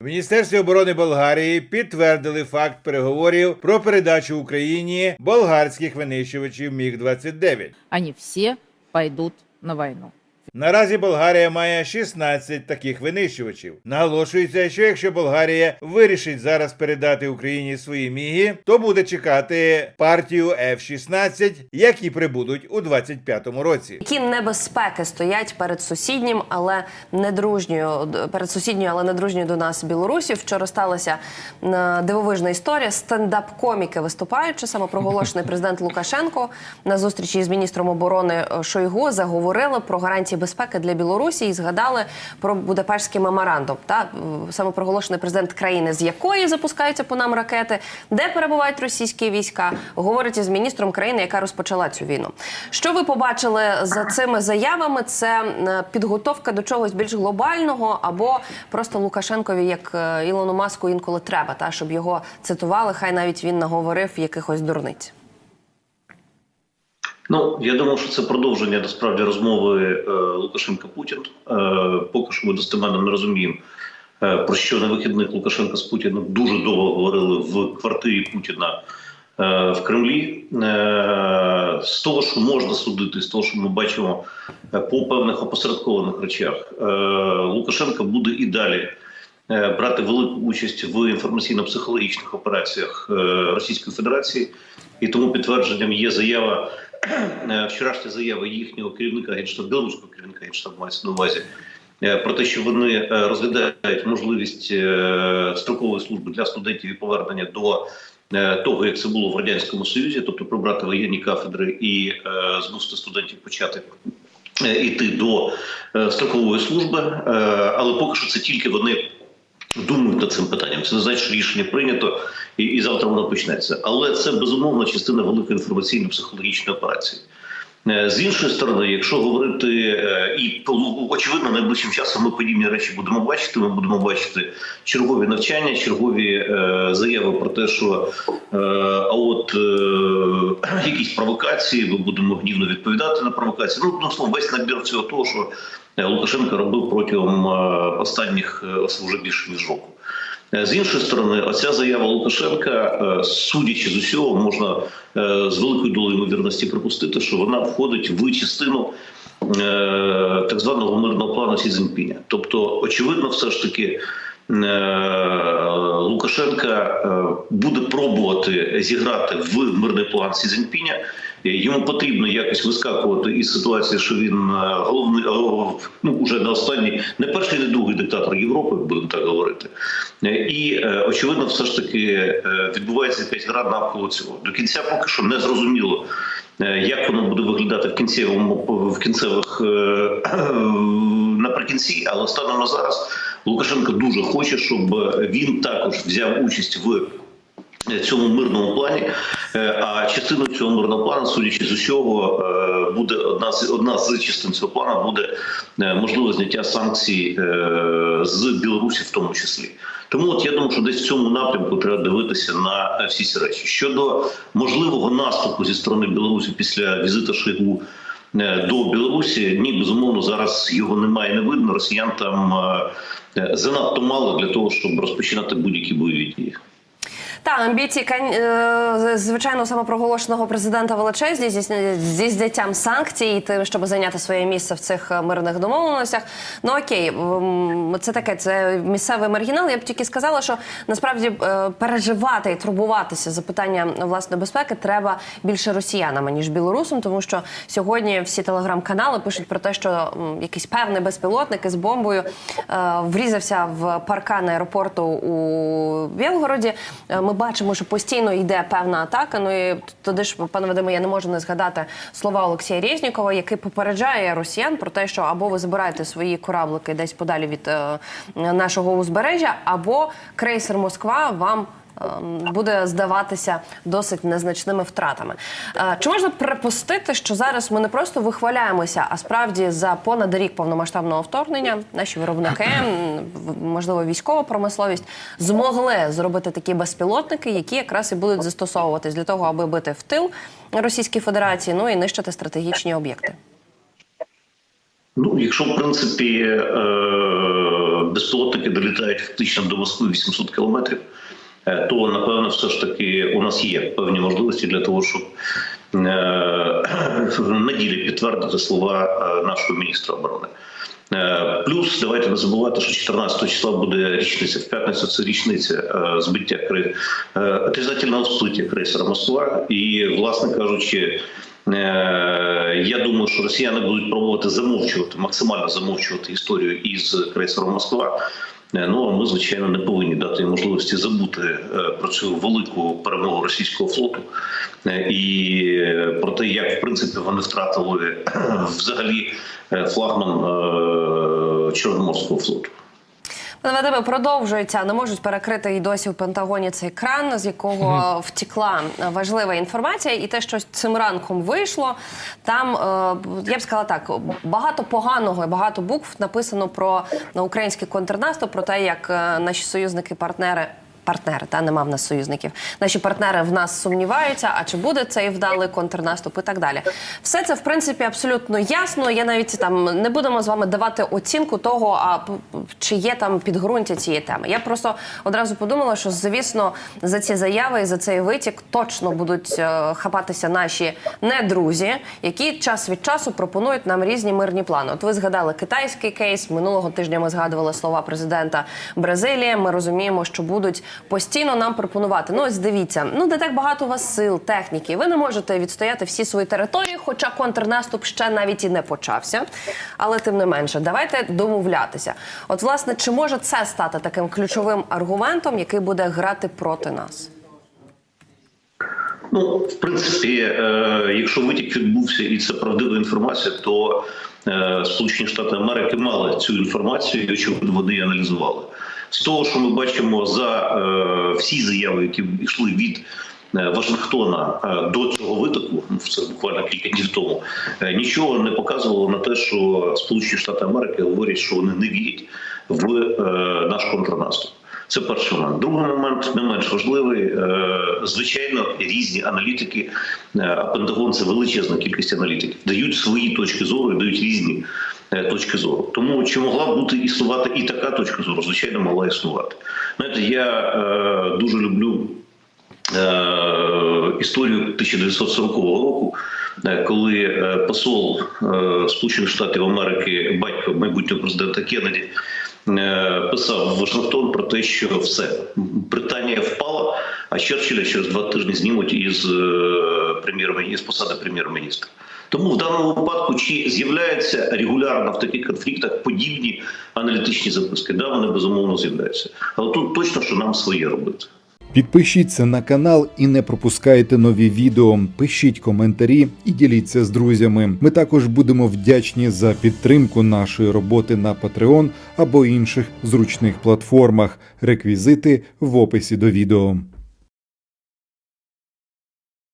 В Міністерстві оборони Болгарії підтвердили факт переговорів про передачу Україні болгарських винищувачів Міг 29 Ані всі пайдуть на войну. Наразі Болгарія має 16 таких винищувачів. Наголошується, що якщо Болгарія вирішить зараз передати Україні свої міги, то буде чекати партію F-16, які прибудуть у 25-му році. Які небезпеки стоять перед сусіднім, але недружньою перед сусідньою, але недружньою до нас Білорусі. Вчора сталася дивовижна історія. Стендап-коміки виступаючи, самопроголошений президент Лукашенко на зустрічі з міністром оборони е, Шойгу заговорили про гарантії безпеки для Білорусі і згадали про Будапештський меморандум. Та е, самопроголошений президент країни, з якої запускаються по нам ракети, де перебувають російські війська, говорить із міністром країни, яка розпочала цю війну. Що ви побачили за цими заявами? Це е, підготовка до чогось більш глобального, або просто Лукашенкові, як е, Ілону Маску, інколи треба, та щоб його цитували, хай навіть він наговорив якихось дурниць. Ну, я думаю, що це продовження насправді розмови е, Лукашенка Путін. Е, поки що ми достеменно не розуміємо, е, про що на вихідних Лукашенка з Путіним дуже довго говорили в квартирі Путіна е, в Кремлі. Е, з того, що можна судити, з того, що ми бачимо по певних опосередкованих речах, Лукашенко буде і далі. Брати велику участь в інформаційно-психологічних операціях Російської Федерації, і тому підтвердженням є заява вчорашня заява їхнього керівника генштабу, білоруського керівника генштабу мається на увазі е, про те, що вони е, розглядають можливість е, строкової служби для студентів і повернення до е, того, як це було в радянському союзі, тобто прибрати воєнні кафедри і е, змусити студентів почати. е, Іти до е, строкової служби, Е, але поки що це тільки вони думають над цим питанням. Це не значить, що рішення прийнято і, і завтра воно почнеться. Але це безумовно частина великої інформаційно-психологічної операції. Е, З іншої сторони, якщо говорити е, і ну, очевидно, найближчим часом ми подібні речі будемо бачити. Ми будемо бачити чергові навчання, чергові е, заяви про те, що а от якісь провокації, ми будемо гнівно відповідати на провокації. Ну ну, словом, весь набір цього того, що Лукашенко робив протягом останніх вже більше ніж року. Е, З іншої сторони, оця заява Лукашенка, е, судячи з усього, можна е, з великою долею ймовірності припустити, що вона входить в частину так званого мирного плану Сі Цзіньпіня. Тобто, очевидно, все ж таки. Лукашенка буде пробувати зіграти в мирний план Сі Цзіньпіня. Е, Йому потрібно якось вискакувати із ситуації, що він е, головний е, ну уже не останній, не перший, не другий диктатор Європи, будемо так говорити. І очевидно, все ж таки відбувається якась гра навколо цього. До кінця поки що не зрозуміло. Як воно буде виглядати в кінцевому в кінцевих наприкінці, але станом на зараз Лукашенко дуже хоче, щоб він також взяв участь в цьому мирному плані. Е, А частиною цього мирного плану, судячи з усього, е, буде одна з одна з частин цього плану буде е, можливе зняття санкцій е, з Білорусі, в тому числі. Тому от я думаю, що десь в цьому напрямку треба дивитися на всі ці речі. Щодо можливого наступу зі сторони Білорусі після візиту Шойгу е, до Білорусі, ні, безумовно, зараз його немає, не видно. Росіян там е, е, занадто мало для того, щоб розпочинати будь-які бойові дії. Та амбіції е, звичайно самопроголошеного президента величезні зі, зняттям санкцій, і тим, щоб зайняти своє місце в цих е, мирних домовленостях. Ну окей, це таке, це місцевий маргінал. Я б тільки сказала, що насправді е, переживати і турбуватися за питання власної безпеки треба більше росіянам ніж білорусам, тому що сьогодні всі телеграм-канали пишуть про те, що якийсь певний безпілотник із бомбою врізався в паркан аеропорту у Білгороді. Ми бачимо, що постійно йде певна атака. Ну і туди ж, пане Вадиме, я не можу не згадати слова Олексія Резнікова, який попереджає росіян про те, що або ви забираєте свої кораблики десь подалі від е, нашого узбережжя, або крейсер Москва вам. Ем, Буде здаватися досить незначними втратами. Е, Чи можна припустити, що зараз ми не просто вихваляємося, а справді за понад рік повномасштабного вторгнення наші виробники, можливо, військова промисловість змогли зробити такі безпілотники, які якраз і будуть застосовуватись для того, аби бити в тил Російській Федерації, ну і нищити стратегічні об'єкти. Ну, якщо в принципі е, безпілотники долітають фактично до Москви 800 кілометрів, то напевно все ж таки у нас є певні можливості для того, щоб е, на ділі підтвердити слова е, нашого міністра оборони. Е, Плюс давайте не забувати, що 14 числа буде річниця. В п'ятницю це річниця е, збиття кри е, отрицательного сплиття крейсера Москва. І, власне кажучи, е, я думаю, що росіяни будуть пробувати замовчувати, максимально замовчувати історію із крейсером Москва. Е, Ну а ми, звичайно, не повинні дати можливості забути е, про цю велику перемогу російського флоту е, і про те, як в принципі вони втратили взагалі флагман Чорноморського флоту. Вадиме, продовжується. Не можуть перекрити і досі в Пентагоні цей кран, з якого втікла важлива інформація, і те, що цим ранком вийшло, там е, я б сказала так: багато поганого і багато букв написано про український контрнаступ, про те, як е, наші союзники-партнери. Партнери, та нема в нас союзників. Наші партнери в нас сумніваються, а чи буде цей вдалий контрнаступ і так далі. Все це в принципі абсолютно ясно. Я навіть там не будемо з вами давати оцінку того, а чи є там підґрунтя цієї теми. Я просто одразу подумала, що звісно за ці заяви і за цей витік точно будуть е, хапатися наші недрузі, які час від часу пропонують нам різні мирні плани. От ви згадали китайський кейс. Минулого тижня ми згадували слова президента Бразилії. Ми розуміємо, що будуть постійно нам пропонувати. Ну ось дивіться, ну де так багато у вас сил, техніки. Ви не можете відстояти всі свої території, хоча контрнаступ ще навіть і не почався. Але тим не менше, давайте домовлятися. От, власне, чи може це стати таким ключовим аргументом, який буде грати проти нас? Ну, в принципі, е, якщо витік відбувся і це правдива інформація, то е, Сполучені Штати Америки мали цю інформацію, і очевидно вони аналізували. З того, що ми бачимо за е, всі заяви, які йшли від е, Вашингтона е, до цього витоку, ну, це буквально кілька днів тому, нічого не показувало на те, що Сполучені Штати Америки говорять, що вони не вірять в наш контрнаступ. Це перший момент. Другий момент не менш важливий. Звичайно, різні аналітики, а Пентагон це величезна кількість аналітиків, дають свої точки зору дають різні точки зору. Тому чи могла бути існувати і така точка зору, звичайно, могла існувати. Знаєте, я е, дуже люблю е, історію 1940 року, е, коли е, посол е, Сполучених Штатів Америки, батько майбутнього президента Кеннеді, е, писав в Вашингтон про те, що все Британія впала, а Черчилля через два тижні знімуть із е, прем'єр із посади прем'єр-міністра. Тому в даному випадку чи з'являються регулярно в таких конфліктах подібні аналітичні записки? Да, вони безумовно з'являються. Але тут точно, що нам своє робити. Підпишіться на канал і не пропускайте нові відео. Пишіть коментарі і діліться з друзями. Ми також будемо вдячні за підтримку нашої роботи на Patreon або інших зручних платформах. Реквізити в описі до відео.